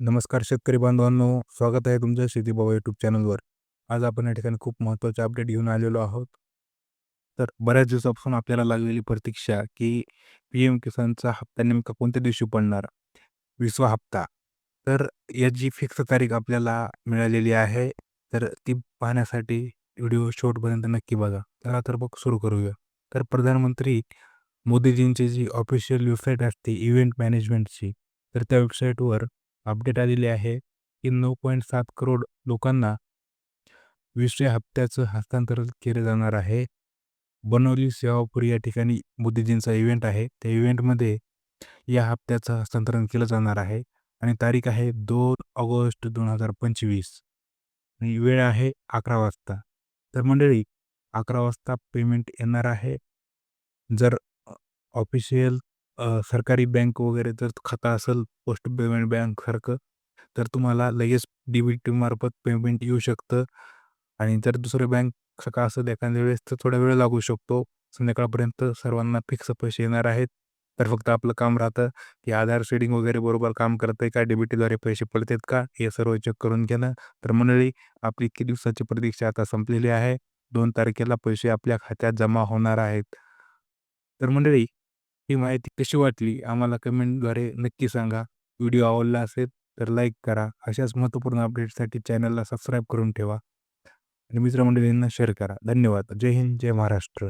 नमस्कार शेतकरी बांधवांनो स्वागत आहे तुमचं शेती बाबा यूट्यूब चॅनलवर आज आपण या ठिकाणी खूप महत्त्वाचे अपडेट घेऊन आलेलो आहोत. तर बऱ्याच दिवसापासून आपल्याला लागलेली प्रतीक्षा की पी एम किसानचा हप्ता नेमका कोणत्या दिवशी पडणार? विसवा हप्ता. तर याची फिक्स तारीख आपल्याला मिळालेली आहे. तर ती पाहण्यासाठी व्हिडिओ शेवटपर्यंत नक्की बघा. चला तर मग सुरू करूया. तर प्रधानमंत्री मोदीजींची जी ऑफिशियल वेबसाईट असते इव्हेंट मॅनेजमेंटची तर त्या वेबसाईटवर अपडेट आलेली आहे की नऊ पॉईंट सात करोड लोकांना विसव्या हप्त्याचं हस्तांतरण केलं जाणार आहे. बनवली सेवापूर या ठिकाणी मोदीजींचा इव्हेंट आहे. त्या इव्हेंटमध्ये या हप्त्याचं हस्तांतरण केलं जाणार आहे आणि तारीख आहे दोन ऑगस्ट दोन हजार पंचवीस. आणि वेळ आहे अकरा वाजता. तर मंडळी अकरा वाजता पेमेंट येणार आहे. जर ऑफिशियल सरकारी बँक वगैरे जर खाता असेल पोस्ट पेमेंट बँकसारखं तर तुम्हाला लगेच डीबीटी मार्फत पेमेंट येऊ शकतं. आणि जर दुसरं बँक सकाळ असेल एखाद्या वेळेस तर थोडा वेळ लागू शकतो. संध्याकाळपर्यंत सर्वांना फिक्स पैसे येणार आहेत. तर फक्त आपलं काम राहतं की आधार शेडिंग वगैरे बरोबर काम करतं आहे का? डीबीटीद्वारे पैसे पडतात का? हे सर्व चेक करून घेणं. तर मंडळी आपली इतकी दिवसाची प्रतीक्षा आता संपलेली आहे. दोन तारखेला पैसे आपल्या खात्यात जमा होणार आहेत. तर मंडळी ही माहिती कशी वाटली? आम्हाला कमेंटद्वारे नक्की सांगा. व्हिडिओ आवडला असेल तर लाईक करा. अशाच महत्त्वपूर्ण अपडेटसाठी चॅनलला सबस्क्राईब करून ठेवा. आणि मित्रमंडळींना शेअर करा. धन्यवाद. जय हिंद जय महाराष्ट्र.